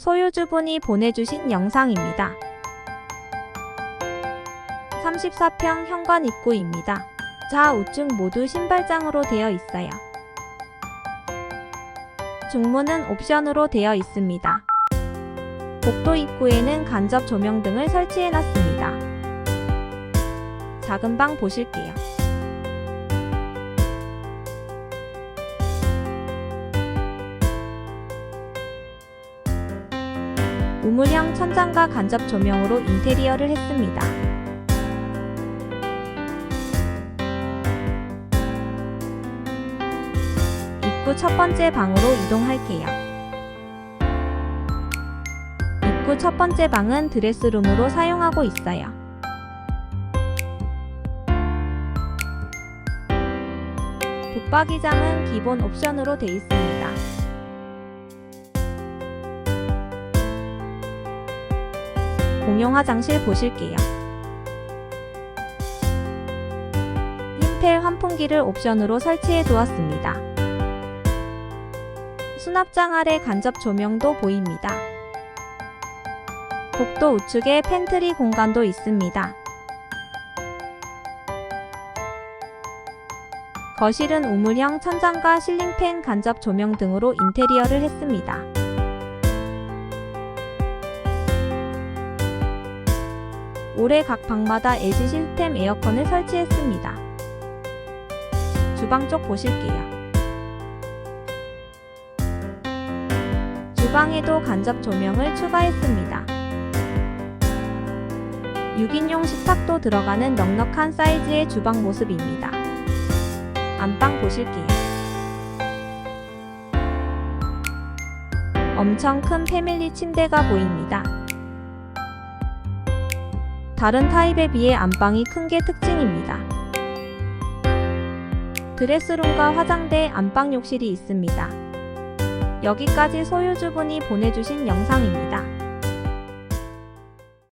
소유주분이 보내주신 영상입니다. 34평 현관 입구입니다. 좌우측 모두 신발장으로 되어 있어요. 중문은 옵션으로 되어 있습니다. 복도 입구에는 간접 조명 등을 설치해 놨습니다. 작은 방 보실게요. 우물형 천장과 간접 조명으로 인테리어를 했습니다. 입구 첫 번째 방으로 이동할게요. 입구 첫 번째 방은 드레스룸으로 사용하고 있어요. 붙박이장은 기본 옵션으로 돼 있습니다. 공용 화장실 보실게요. 흰펠 환풍기를 옵션으로 설치해 두었습니다. 수납장 아래 간접 조명도 보입니다. 복도 우측에 팬트리 공간도 있습니다. 거실은 우물형 천장과 실링팬 간접 조명 등으로 인테리어를 했습니다. 올해 각 방마다 LG 시스템 에어컨을 설치했습니다. 주방 쪽 보실게요. 주방에도 간접 조명을 추가했습니다. 6인용 식탁도 들어가는 넉넉한 사이즈의 주방 모습입니다. 안방 보실게요. 엄청 큰 패밀리 침대가 보입니다. 다른 타입에 비해 안방이 큰 게 특징입니다. 드레스룸과 화장대, 안방 욕실이 있습니다. 여기까지 소유주분이 보내주신 영상입니다.